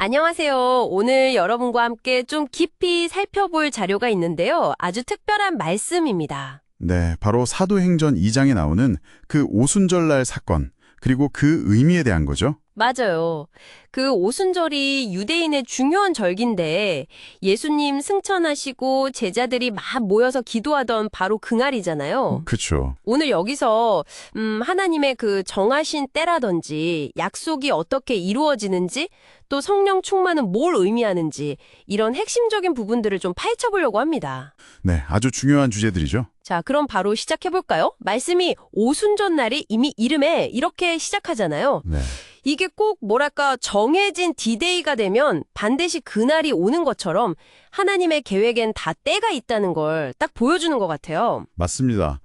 안녕하세요. 오늘 여러분과 함께 좀 깊이 살펴볼 자료가 있는데요. 아주 특별한 말씀입니다. 네, 바로 사도행전 2장에 나오는 그 오순절날 사건, 그리고 그 의미에 대한 거죠. 맞아요. 그 오순절이 유대인의 중요한 절기인데 예수님 승천하시고 제자들이 막 모여서 기도하던 바로 그날이잖아요. 그쵸. 오늘 여기서 음, 하나님의 그 정하신 때라든지 약속이 어떻게 이루어지는지 또 성령 충만은 뭘 의미하는지 이런 핵심적인 부분들을 좀 파헤쳐 보려고 합니다. 네, 아주 중요한 주제들이죠. 자, 그럼 바로 시작해 볼까요? 말씀이 오순절 날이 이미 이름에 이렇게 시작하잖아요. 네. 이게 꼭 뭐랄까 정해진 디데이가 되면 반드시 그날이 오는 것처럼 하나님의 계획엔 다 때가 있다는 걸 딱 보여주는 것 같아요. 맞습니다.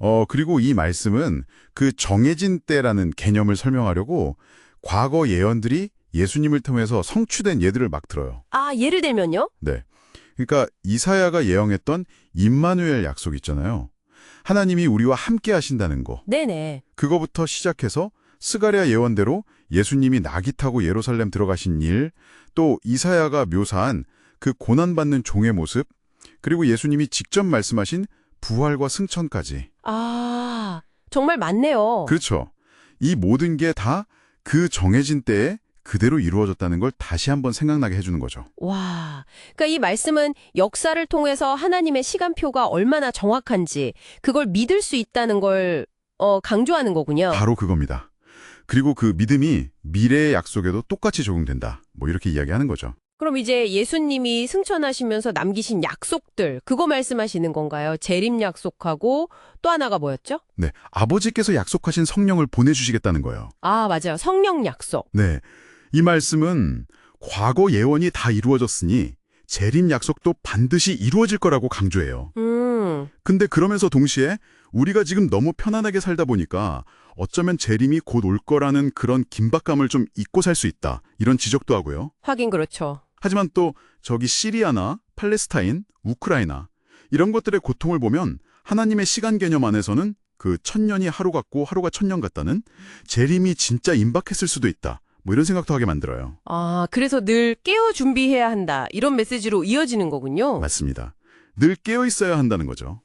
어, 그리고 이 말씀은 그 정해진 때라는 개념을 설명하려고 과거 예언들이 예수님을 통해서 성취된 예들을 막 들어요. 아, 예를 들면요? 네. 그러니까 이사야가 예언했던 임마누엘 약속 있잖아요. 하나님이 우리와 함께 하신다는 거. 네네. 그거부터 시작해서 스가랴 예언대로 예수님이 나귀 타고 예루살렘 들어가신 일, 또 이사야가 묘사한 그 고난받는 종의 모습, 그리고 예수님이 직접 말씀하신 부활과 승천까지. 아, 정말 많네요. 그렇죠. 이 모든 게 다 그 정해진 때에 그대로 이루어졌다는 걸 다시 한번 생각나게 해주는 거죠. 와, 그러니까 이 말씀은 역사를 통해서 하나님의 시간표가 얼마나 정확한지 그걸 믿을 수 있다는 걸 어, 강조하는 거군요. 바로 그겁니다. 그리고 그 믿음이 미래의 약속에도 똑같이 적용된다. 뭐 이렇게 이야기하는 거죠. 그럼 이제 예수님이 승천하시면서 남기신 약속들 그거 말씀하시는 건가요? 재림 약속하고 또 하나가 뭐였죠? 네, 아버지께서 약속하신 성령을 보내주시겠다는 거예요. 아, 맞아요. 성령 약속. 네, 이 말씀은 과거 예언이 다 이루어졌으니 재림 약속도 반드시 이루어질 거라고 강조해요. 음, 근데 그러면서 동시에 우리가 지금 너무 편안하게 살다 보니까 어쩌면 재림이 곧 올 거라는 그런 긴박감을 좀 잊고 살 수 있다. 이런 지적도 하고요. 하긴 그렇죠. 하지만 또 저기 시리아나 팔레스타인, 우크라이나 이런 것들의 고통을 보면 하나님의 시간 개념 안에서는 그 천년이 하루 같고 하루가 천년 같다는 재림이 진짜 임박했을 수도 있다. 뭐 이런 생각도 하게 만들어요. 아, 그래서 늘 깨어 준비해야 한다. 이런 메시지로 이어지는 거군요. 맞습니다. 늘 깨어 있어야 한다는 거죠.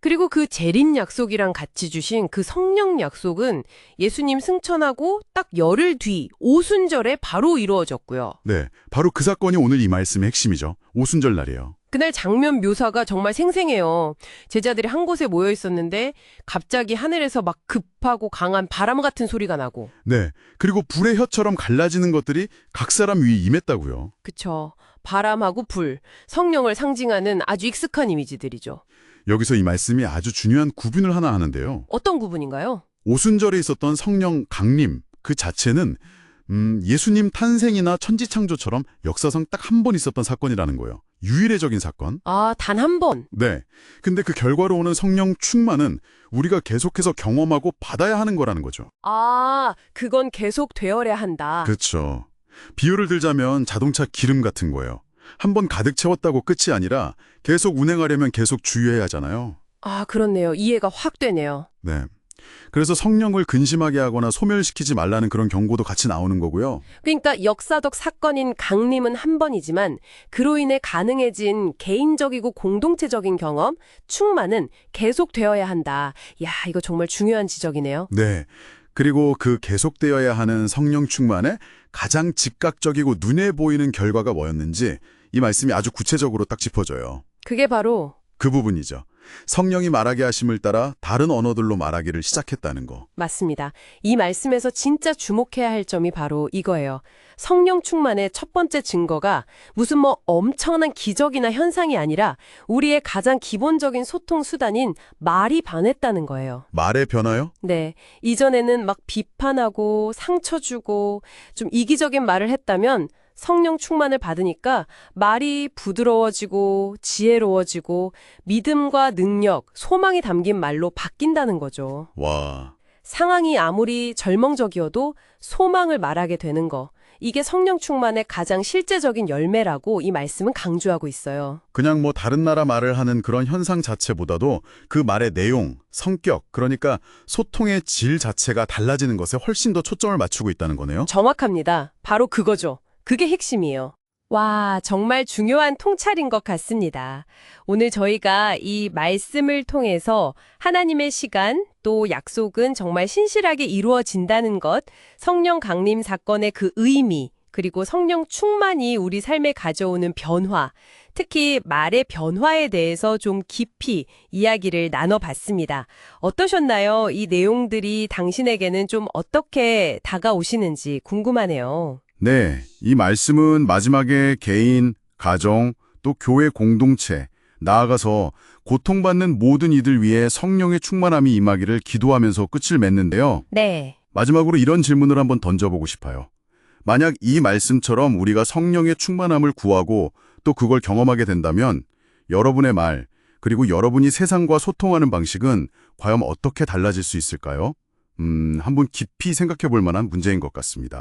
그리고 그 재림 약속이랑 같이 주신 그 성령 약속은 예수님 승천하고 딱 열흘 뒤 오순절에 바로 이루어졌고요. 네, 바로 그 사건이 오늘 이 말씀의 핵심이죠. 오순절 날이에요. 그날 장면 묘사가 정말 생생해요. 제자들이 한 곳에 모여 있었는데 갑자기 하늘에서 막 급하고 강한 바람 같은 소리가 나고. 네, 그리고 불의 혀처럼 갈라지는 것들이 각 사람 위에 임했다고요. 그쵸. 바람하고 불, 성령을 상징하는 아주 익숙한 이미지들이죠. 여기서 이 말씀이 아주 중요한 구분을 하나 하는데요. 어떤 구분인가요? 오순절에 있었던 성령 강림 그 자체는 음, 예수님 탄생이나 천지창조처럼 역사상 딱 한 번 있었던 사건이라는 거예요. 유일해적인 사건. 아, 단 한 번. 네. 근데 그 결과로 오는 성령 충만은 우리가 계속해서 경험하고 받아야 하는 거라는 거죠. 아, 그건 계속 되어야 한다. 그렇죠. 비유를 들자면 자동차 기름 같은 거예요. 한 번 가득 채웠다고 끝이 아니라 계속 운행하려면 계속 주유해야 하잖아요. 아, 그렇네요. 이해가 확 되네요. 네. 그래서 성령을 근심하게 하거나 소멸시키지 말라는 그런 경고도 같이 나오는 거고요. 그러니까 역사적 사건인 강림은 한 번이지만 그로 인해 가능해진 개인적이고 공동체적인 경험, 충만은 계속 되어야 한다. 야, 이거 정말 중요한 지적이네요. 네. 그리고 그 계속되어야 하는 성령 충만의 가장 즉각적이고 눈에 보이는 결과가 뭐였는지 이 말씀이 아주 구체적으로 딱 짚어줘요. 그게 바로 그 부분이죠. 성령이 말하게 하심을 따라 다른 언어들로 말하기를 시작했다는 거. 맞습니다. 이 말씀에서 진짜 주목해야 할 점이 바로 이거예요. 성령 충만의 첫 번째 증거가 무슨 뭐 엄청난 기적이나 현상이 아니라 우리의 가장 기본적인 소통 수단인 말이 반했다는 거예요. 말의 변화요? 네. 이전에는 막 비판하고 상처 주고 좀 이기적인 말을 했다면 성령 충만을 받으니까 말이 부드러워지고 지혜로워지고 믿음과 능력, 소망이 담긴 말로 바뀐다는 거죠. 와. 상황이 아무리 절망적이어도 소망을 말하게 되는 거. 이게 성령 충만의 가장 실제적인 열매라고 이 말씀은 강조하고 있어요. 그냥 뭐 다른 나라 말을 하는 그런 현상 자체보다도 그 말의 내용, 성격, 그러니까 소통의 질 자체가 달라지는 것에 훨씬 더 초점을 맞추고 있다는 거네요. 정확합니다. 바로 그거죠. 그게 핵심이에요. 와, 정말 중요한 통찰인 것 같습니다. 오늘 저희가 이 말씀을 통해서 하나님의 시간 또 약속은 정말 신실하게 이루어진다는 것, 성령 강림 사건의 그 의미, 그리고 성령 충만이 우리 삶에 가져오는 변화, 특히 말의 변화에 대해서 좀 깊이 이야기를 나눠봤습니다. 어떠셨나요? 이 내용들이 당신에게는 좀 어떻게 다가오시는지 궁금하네요. 네, 이 말씀은 마지막에 개인, 가정, 또 교회 공동체, 나아가서 고통받는 모든 이들 위해 성령의 충만함이 임하기를 기도하면서 끝을 맺는데요. 네. 마지막으로 이런 질문을 한번 던져보고 싶어요. 만약 이 말씀처럼 우리가 성령의 충만함을 구하고 또 그걸 경험하게 된다면 여러분의 말, 그리고 여러분이 세상과 소통하는 방식은 과연 어떻게 달라질 수 있을까요? 음, 한번 깊이 생각해 볼 만한 문제인 것 같습니다.